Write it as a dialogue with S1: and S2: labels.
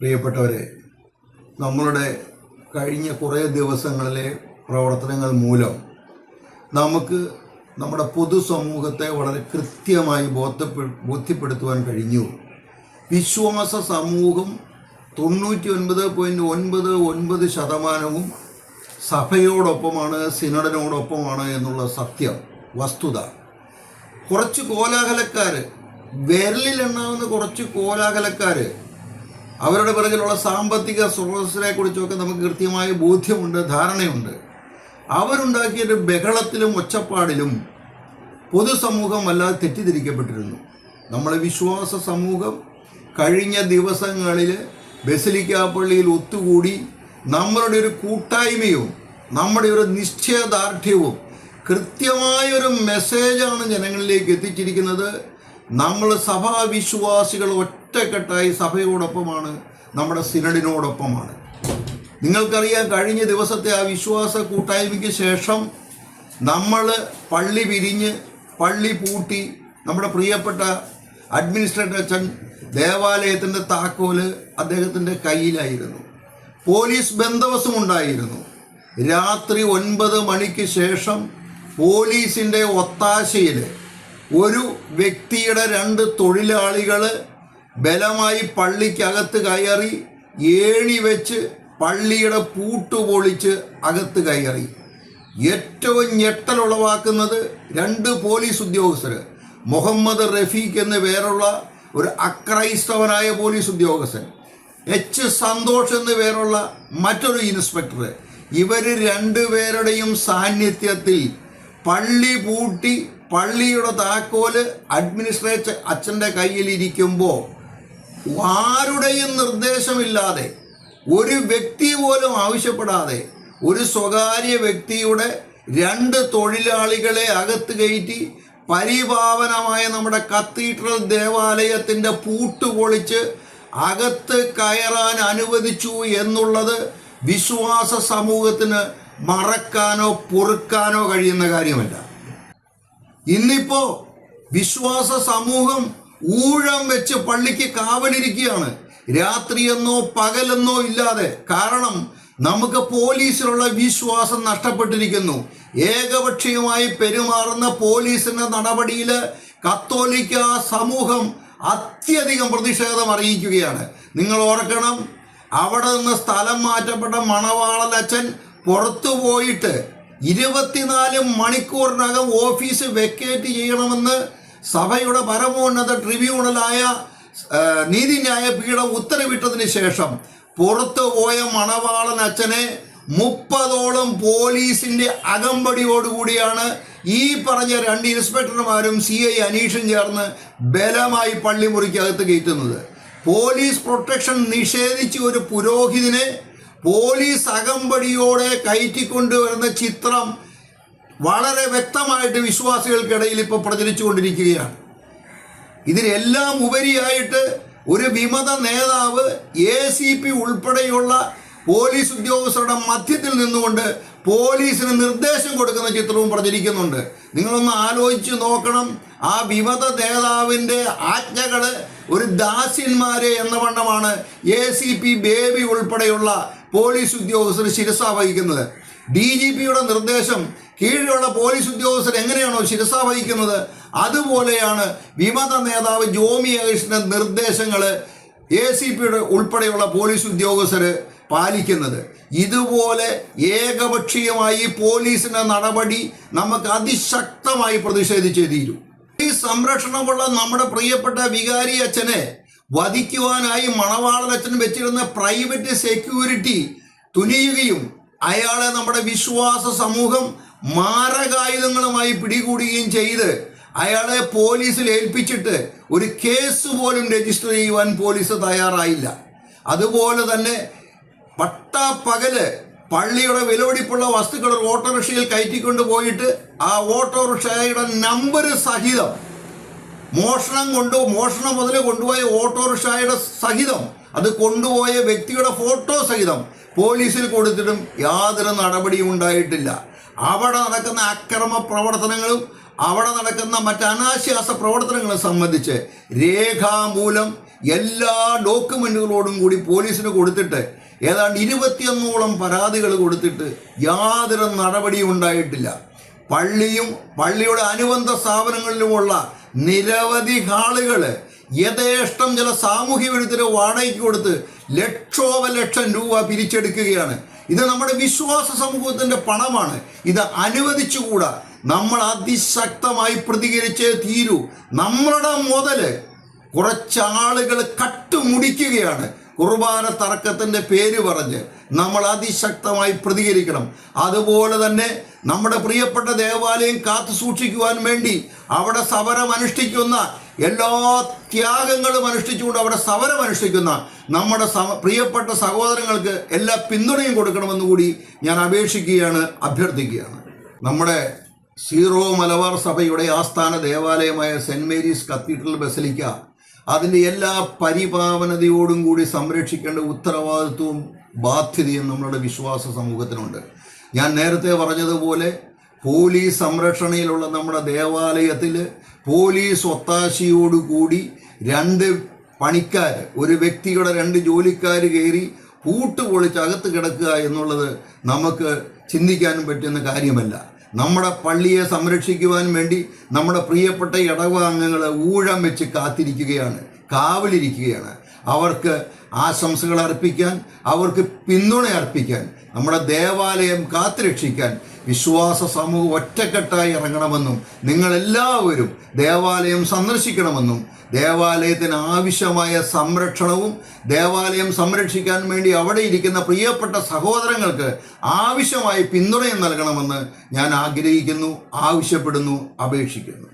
S1: പ്രിയപ്പെട്ടവരെ നമ്മളുടെ കഴിഞ്ഞ കുറേ ദിവസങ്ങളിലെ പ്രവർത്തനങ്ങൾ മൂലം നമുക്ക് നമ്മുടെ പൊതുസമൂഹത്തെ വളരെ കൃത്യമായി ബോധ്യപ്പെ ബോധ്യപ്പെടുത്തുവാൻ കഴിഞ്ഞു. വിശ്വാസ സമൂഹം തൊണ്ണൂറ്റി ഒൻപത് പോയിന്റ് ഒൻപത് ഒൻപത് ശതമാനവും സഭയോടൊപ്പമാണ് സിനഡിനോടൊപ്പമാണ് എന്നുള്ള സത്യം വസ്തുത. കുറച്ച് കോലാഹലക്കാർ വിരലിലെണ്ണാവുന്ന കുറച്ച് കോലാഹലക്കാർ അവരുടെ പിറകിലുള്ള സാമ്പത്തിക സ്രോതസ്സിനെ കുറിച്ചൊക്കെ നമുക്ക് കൃത്യമായ ബോധ്യമുണ്ട് ധാരണയുണ്ട്. അവരുണ്ടാക്കിയ ഒരു ബഹളത്തിലും ഒച്ചപ്പാടിലും പൊതുസമൂഹം വല്ലാതെ തെറ്റിദ്ധരിക്കപ്പെട്ടിരുന്നു. നമ്മളെ വിശ്വാസ സമൂഹം കഴിഞ്ഞ ദിവസങ്ങളിൽ ബസലിക്ക പള്ളിയിൽ ഒത്തുകൂടി നമ്മളുടെ ഒരു കൂട്ടായ്മയും നമ്മുടെ ഒരു നിശ്ചയദാർഢ്യവും കൃത്യമായൊരു മെസ്സേജാണ് ജനങ്ങളിലേക്ക് എത്തിച്ചിരിക്കുന്നത്. നമ്മൾ സഭാവിശ്വാസികൾ ഒറ്റക്കെട്ടായി സഭയോടൊപ്പമാണ് നമ്മുടെ സിനഡിനോടൊപ്പമാണ്. നിങ്ങൾക്കറിയാം കഴിഞ്ഞ ദിവസത്തെ ആ വിശ്വാസ കൂട്ടായ്മയ്ക്ക് ശേഷം നമ്മൾ പള്ളി പിരിഞ്ഞ് പള്ളി പൂട്ടി നമ്മുടെ പ്രിയപ്പെട്ട അഡ്മിനിസ്ട്രേറ്റർ അച്ഛൻ ദേവാലയത്തിന്റെ താക്കോൽ അദ്ദേഹത്തിന്റെ കയ്യിലായിരുന്നു. പോലീസ് ബന്ധവസം ഉണ്ടായിരുന്നു രാത്രി ഒൻപത് മണിക്ക് ശേഷം പോലീസിന്റെ ഒത്താശയിൽ ഒരു വ്യക്തിയുടെ രണ്ട് തൊഴിലാളികൾ ബലമായി പള്ളിക്കകത്ത് കയറി ഏണി വെച്ച് പള്ളിയുടെ പൂട്ട് പൊളിച്ച് അകത്ത് കയറി. ഏറ്റവും ഞെട്ടലുളവാക്കുന്നത് രണ്ട് പോലീസ് ഉദ്യോഗസ്ഥർ മുഹമ്മദ് റഫീഖ് എന്ന് പേരുള്ള ഒരു അക്രൈസ്തവനായ പോലീസ് ഉദ്യോഗസ്ഥൻ എച്ച് സന്തോഷ് എന്ന് പേരുള്ള മറ്റൊരു ഇൻസ്പെക്ടർ. ഇവർ രണ്ടുപേരുടെയും സാന്നിധ്യത്തിൽ പള്ളി പൂട്ടി പള്ളിയുടെ താക്കോൽ അഡ്മിനിസ്ട്രേറ്റർ അച്ഛന്റെ കയ്യിലിരിക്കുമ്പോൾ ആരുടെയും നിർദ്ദേശമില്ലാതെ ഒരു വ്യക്തി പോലും ആവശ്യപ്പെടാതെ ഒരു സ്വകാര്യ വ്യക്തിയുടെ രണ്ട് തൊഴിലാളികളെ അകത്ത് കയറ്റി പരിപാവനമായ നമ്മുടെ കത്തീഡ്രൽ ദേവാലയത്തിന്റെ പൂട്ട് പൊളിച്ച് അകത്ത് കയറാൻ അനുവദിച്ചു എന്നുള്ളത് വിശ്വാസ സമൂഹത്തിന് മറക്കാനോ പൊറുക്കാനോ കഴിയുന്ന കാര്യമല്ല. ഇന്നിപ്പോ വിശ്വാസ സമൂഹം ഊഴം വെച്ച് പള്ളിക്ക് കാവലിരിക്കുകയാണ്. രാത്രിയെന്നോ പകലെന്നോ ഇല്ലാതെ. കാരണം നമുക്ക് പോലീസിലുള്ള വിശ്വാസം നഷ്ടപ്പെട്ടിരിക്കുന്നു. ഏകപക്ഷീയമായി പെരുമാറുന്ന പോലീസിന്റെ നടപടിയിൽ കത്തോലിക്ക സമൂഹം അത്യധികം പ്രതിഷേധം അറിയിക്കുകയാണ്. നിങ്ങൾ ഓർക്കണം അവിടെ നിന്ന് സ്ഥലം മാറ്റപ്പെട്ട മണവാളൻ അച്ഛൻ പുറത്തു പോയിട്ട് ഇരുപത്തിനാല് മണിക്കൂറിനകം ഓഫീസ് വെക്കേറ്റ് ചെയ്യണമെന്ന് സഭയുടെ പരമോന്നത ട്രിബ്യൂണലായ നീതിന്യായ പീഠം ഉത്തരവിട്ടതിന് ശേഷം പുറത്തു പോയ മണവാളൻ അച്ഛനെ മുപ്പതോളം പോലീസിന്റെ അകമ്പടിയോടുകൂടിയാണ് ഈ പറഞ്ഞ രണ്ട് ഇൻസ്പെക്ടർമാരും സി ഐ അനീഷും ചേർന്ന് ബലമായി പള്ളിമുറിക്കകത്ത് കയറ്റുന്നത്. പോലീസ് പ്രൊട്ടക്ഷൻ നിഷേധിച്ച ഒരു പുരോഹിതനെ പോലീസ് അകമ്പടിയോടെ കയറ്റിക്കൊണ്ടുവരുന്ന ചിത്രം വളരെ വ്യക്തമായിട്ട് വിശ്വാസികൾക്കിടയിൽ ഇപ്പോൾ പ്രചരിച്ചുകൊണ്ടിരിക്കുകയാണ്. ഇതിനെല്ലാം ഉപരിയായിട്ട് ഒരു വിമത നേതാവ് എ സി പി ഉൾപ്പെടെയുള്ള പോലീസ് ഉദ്യോഗസ്ഥരുടെ മധ്യത്തിൽ നിന്നുകൊണ്ട് പോലീസിന് നിർദ്ദേശം കൊടുക്കുന്ന ചിത്രവും പ്രചരിക്കുന്നുണ്ട്. നിങ്ങളൊന്ന് ആലോചിച്ച് നോക്കണം. ആ വിമത നേതാവിന്റെ ആജ്ഞകൾ ഒരു ദാസ്യന്മാരെ എന്ന വണ്ണമാണ് എ സി പി ബേബി ഉൾപ്പെടെയുള്ള പോലീസ് ഉദ്യോഗസ്ഥർ ശിരസ വഹിക്കുന്നത്. ഡി ജി പിയുടെ നിർദ്ദേശം കീഴിലുള്ള പോലീസ് ഉദ്യോഗസ്ഥർ എങ്ങനെയാണോ ശിരസ വഹിക്കുന്നത്? അതുപോലെയാണ് വിമത നേതാവ് ജോമി അകൃഷ്ണന്റെ നിർദ്ദേശങ്ങൾ എ സി പിയുടെ ഉൾപ്പെടെയുള്ള പോലീസ് ഉദ്യോഗസ്ഥർ പാലിക്കുന്നത്. ഇതുപോലെ ഏകപക്ഷീയമായി പോലീസിന്റെ നടപടി നമുക്ക് അതിശക്തമായി പ്രതിഷേധിച്ചേ തീരൂ. ഈ സംരക്ഷണമുള്ള നമ്മുടെ പ്രിയപ്പെട്ട വികാരി അച്ഛനെ വധിക്കുവാനായി മണവാളനച്ഛൻ വെച്ചിരുന്ന പ്രൈവറ്റ് സെക്യൂരിറ്റി തുനിയുകയും അയാളെ നമ്മുടെ വിശ്വാസ സമൂഹം മാരകായുധങ്ങളുമായി പിടികൂടുകയും ചെയ്ത് അയാളെ പോലീസിൽ ഏൽപ്പിച്ചിട്ട് ഒരു കേസ് പോലും രജിസ്റ്റർ ചെയ്യുവാൻ പോലീസ് തയ്യാറായില്ല. അതുപോലെ തന്നെ പട്ടാപ്പകൽ പള്ളിയുടെ വിലപിടിപ്പുള്ള വസ്തുക്കൾ ഓട്ടോറിക്ഷയിൽ കയറ്റിക്കൊണ്ട് പോയിട്ട് ആ ഓട്ടോറിക്ഷയുടെ നമ്പർ സഹിതം മോഷണം കൊണ്ടു മോഷണം മുതൽ കൊണ്ടുപോയ ഓട്ടോറിക്ഷയുടെ സഹിതം അത് കൊണ്ടുപോയ വ്യക്തിയുടെ ഫോട്ടോ സഹിതം പോലീസിൽ കൊടുത്തിട്ടും യാതൊരു നടപടിയും ഉണ്ടായിട്ടില്ല. അവിടെ നടക്കുന്ന അക്രമ പ്രവർത്തനങ്ങളും അവിടെ നടക്കുന്ന മറ്റ് അനാശ്വാസ പ്രവർത്തനങ്ങളെ സംബന്ധിച്ച് രേഖാമൂലം എല്ലാ ഡോക്യുമെന്റുകളോടും കൂടി പോലീസിന് കൊടുത്തിട്ട് ഏതാണ്ട് ഇരുപത്തിയൊന്നോളം പരാതികൾ കൊടുത്തിട്ട് യാതൊരു നടപടിയും ഉണ്ടായിട്ടില്ല. പള്ളിയും പള്ളിയുടെ അനുബന്ധ സ്ഥാപനങ്ങളിലുമുള്ള നിരവധി ആളുകൾ യഥേഷ്ടം ചില സാമൂഹ്യ വിരുദ്ധരെ വാടകയ്ക്ക് കൊടുത്ത് ലക്ഷോപലക്ഷം രൂപ പിരിച്ചെടുക്കുകയാണ്. ഇത് നമ്മുടെ വിശ്വാസ സമൂഹത്തിന്റെ പണമാണ്. ഇത് അനുവദിച്ചുകൂടാ. നമ്മൾ അതിശക്തമായി പ്രതികരിച്ചേ തീരൂ. നമ്മളുടെ മുതൽ കുറച്ചാളുകൾ കട്ടുമുടിക്കുകയാണ്. കുർബാന തർക്കത്തിന്റെ പേര് പറഞ്ഞ് നമ്മൾ അതിശക്തമായി പ്രതികരിക്കണം. അതുപോലെ തന്നെ നമ്മുടെ പ്രിയപ്പെട്ട ദേവാലയം കാത്തു സൂക്ഷിക്കുവാൻ വേണ്ടി അവിടെ സമരം അനുഷ്ഠിക്കുന്ന എല്ലാ ത്യാഗങ്ങളും അനുഷ്ഠിച്ചുകൊണ്ട് അവിടെ സമരം അനുഷ്ഠിക്കുന്ന നമ്മുടെ പ്രിയപ്പെട്ട സഹോദരങ്ങൾക്ക് എല്ലാ പിന്തുണയും കൊടുക്കണമെന്ന് കൂടി ഞാൻ അപേക്ഷിക്കുകയാണ് അഭ്യർത്ഥിക്കുകയാണ്. നമ്മുടെ സീറോ മലബാർ സഭയുടെ ആസ്ഥാന ദേവാലയമായ സെന്റ് മേരീസ് കത്തീഡ്രൽ ബസലിക്ക അതിന്റെ എല്ലാ പരിപാവനതയോടും കൂടി സംരക്ഷിക്കേണ്ട ഉത്തരവാദിത്വവും ബാധ്യതയും നമ്മളുടെ വിശ്വാസ സമൂഹത്തിനുണ്ട്. ഞാൻ നേരത്തെ പറഞ്ഞതുപോലെ പോലീസ് സംരക്ഷണയിലുള്ള നമ്മുടെ ദേവാലയത്തിൽ പോലീസ് ഒത്താശയോടുകൂടി രണ്ട് പണിക്കാർ ഒരു വ്യക്തിയുടെ രണ്ട് ജോലിക്കാർ കയറി പൂട്ട് പൊളിച്ച് അകത്ത് കിടക്കുക എന്നുള്ളത് നമുക്ക് ചിന്തിക്കാനും പറ്റുന്ന കാര്യമല്ല. നമ്മുടെ പള്ളിയെ സംരക്ഷിക്കുവാൻ വേണ്ടി നമ്മുടെ പ്രിയപ്പെട്ട ഇടവാംഗങ്ങൾ ഊഴം വെച്ച് കാത്തിരിക്കുകയാണ് കാവലിരിക്കുകയാണ്. അവർക്ക് ആശംസകൾ അർപ്പിക്കാൻ അവർക്ക് പിന്തുണ അർപ്പിക്കാൻ നമ്മുടെ ദേവാലയം കാത്തുരക്ഷിക്കാൻ വിശ്വാസ സമൂഹം ഒറ്റക്കെട്ടായി ഇറങ്ങണമെന്നും നിങ്ങളെല്ലാവരും ദേവാലയം സന്ദർശിക്കണമെന്നും ദേവാലയത്തിന് ആവശ്യമായ സംരക്ഷണവും ദേവാലയം സംരക്ഷിക്കാൻ വേണ്ടി അവിടെ ഇരിക്കുന്ന പ്രിയപ്പെട്ട സഹോദരങ്ങൾക്ക് ആവശ്യമായ പിന്തുണയും നൽകണമെന്ന് ഞാൻ ആഗ്രഹിക്കുന്നു ആവശ്യപ്പെടുന്നു അപേക്ഷിക്കുന്നു.